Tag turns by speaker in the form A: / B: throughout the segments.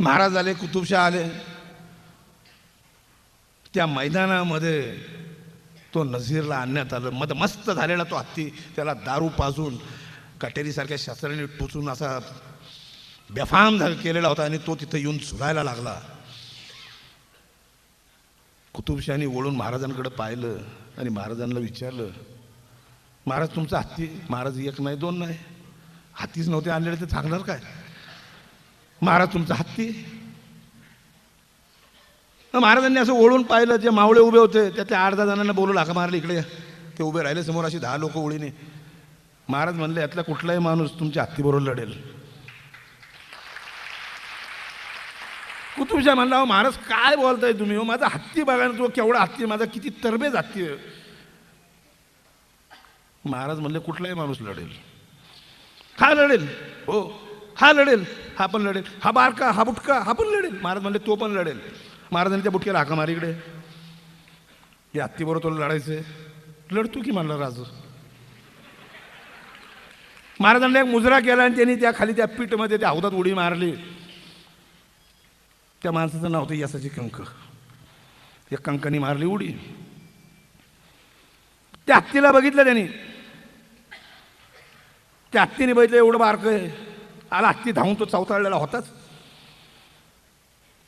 A: महाराज आले कुतुबशाह आले. त्या मैदानामध्ये तो नझीरला आणण्यात आलं. मद मस्त झालेला तो हत्ती. त्याला दारू पाजून कटेरीसारख्या शास्त्राने टोचून असा बेफाम झाला केलेला होता आणि तो तिथं येऊन झुलायला लागला. कुतुबशाही वळून महाराजांकडे पाहिलं आणि महाराजांना विचारलं महाराज तुमचा हत्ती महाराज एक नाही दोन नाही. हत्तीच नव्हते आणलेले ते सांगणार काय? महाराज तुमचा हत्ती. महाराजांनी असं ओढून पाहिलं जे मावळे उभे होते त्यातल्या आठ दहा जणांना बोलू लाका मारले इकडे ते उभे राहिले समोर अशी दहा लोक ओळीने महाराज म्हणले यातला कुठलाही माणूस तुमच्या हत्तीबरोबर लढेल. कुतुबशा म्हणला "अहो, महाराज काय बोलताय तुम्ही? हो माझा हत्ती बघा ना तो केवढा हत्ती माझा किती तरबेज हत्ती आहे. महाराज म्हणले कुठलाही माणूस लढेल. हा लढेल? हो. हा लढेल. हा पण लढेल. हा बारका हा बुटका हा पण लढेल. महाराज म्हणले तो पण लढेल. महाराजांनी त्या बुटक्याला हाका मारी इकडे या आत्तीबरोबर तुला लढायचंय लढतो की म्हणला राजू? महाराजांना एक मुजरा केला आणि त्यांनी त्या खाली त्या पीठमध्ये त्या हौदात उडी मारली. त्या माणसाचं नाव होतं यसाची कंक या कंकाने मारली उडी. त्या हत्तीला बघितलं त्यांनी. त्या हत्तीने बघितलं एवढं बारकं आहे. आला हत्ती धावून तो चावताळलेला होताच.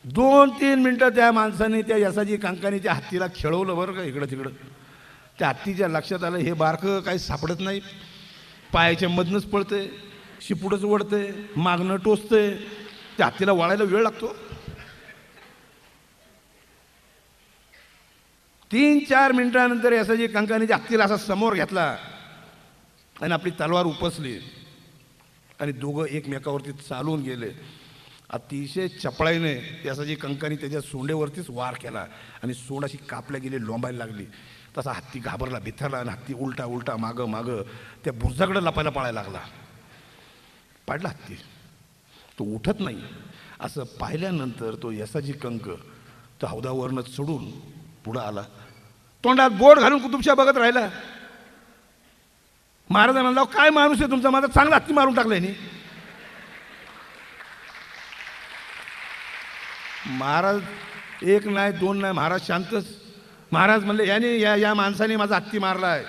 A: दोन तीन मिनटं त्या माणसाने त्या यसाजी कांकाने त्या हत्तीला खेळवलं बरं का इकडं तिकडं त्या हत्तीच्या लक्षात आलं हे बारकं काही सापडत नाही. पायाच्या मधनंच पडते शिपुडच ओढतंय मागणं टोचते त्या हत्तीला वळायला वेळ लागतो. तीन चार मिनिटानंतर यसाजी कांकाने त्या हत्तीला असा समोर घेतला आणि आपली तलवार उपसली. आणि दोघं एकमेकावरती चालून गेले. अतिशय चपळाईने त्याची कंकाने त्याच्या सोंडेवरतीच वार केला आणि सोंड अशी कापल्या गेली लोंबायला लागली. तसा हत्ती घाबरला भिथरला आणि हत्ती उलटा उलटा मागं मागं त्या बुरजाकडे लपायला पळायला लागला. पाडला हत्ती. तो उठत नाही. असं पाहिल्यानंतर तो यसाजी कंक तो हौदावरनं चढून पुढं आला. तोंडात बोट घालून कुतुबशा बघत राहिला. महाराज म्हणला काय माणूस आहे तुमचा? माझा चांगला हत्ती मारून टाकलाय नी. महाराज एक नाही दोन नाही महाराज शांतच महाराज म्हणले याने या या माणसाने माझा हत्ती मारलाय.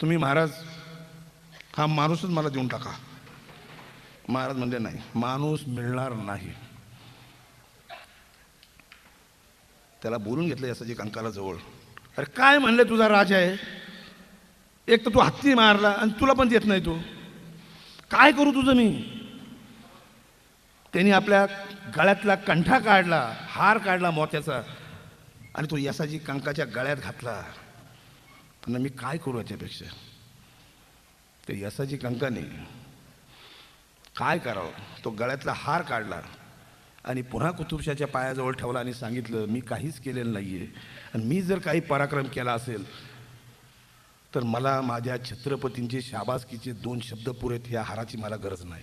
A: तुम्ही महाराज हा माणूसच मला देऊन टाका. महाराज म्हणले नाही माणूस मिळणार नाही. त्याला बोलून घेतलं यासाची कंकाला जवळ. अरे काय म्हणले तुझा राज आहे? एक तर तू हत्ती मारला आणि तुला पण देत नाही तो. काय करू तुझं मी? त्यांनी आपल्या गळ्यातला कंठा काढला हार काढला मोत्याचा आणि तो यसाजी कंकाच्या गळ्यात घातला. पण मी काय करू याच्यापेक्षा? ते यसाजी कंकाने काय करावं? तो गळ्यातला हार काढला आणि पुन्हा कुतुबशाच्या पायाजवळ ठेवला आणि सांगितलं मी काहीच केलेलं नाही आहे आणि मी जर काही पराक्रम केला असेल तर मला माझ्या छत्रपतींचे शाबासकीचे दोन शब्द पुरेत ह्या हाराची मला गरज नाही.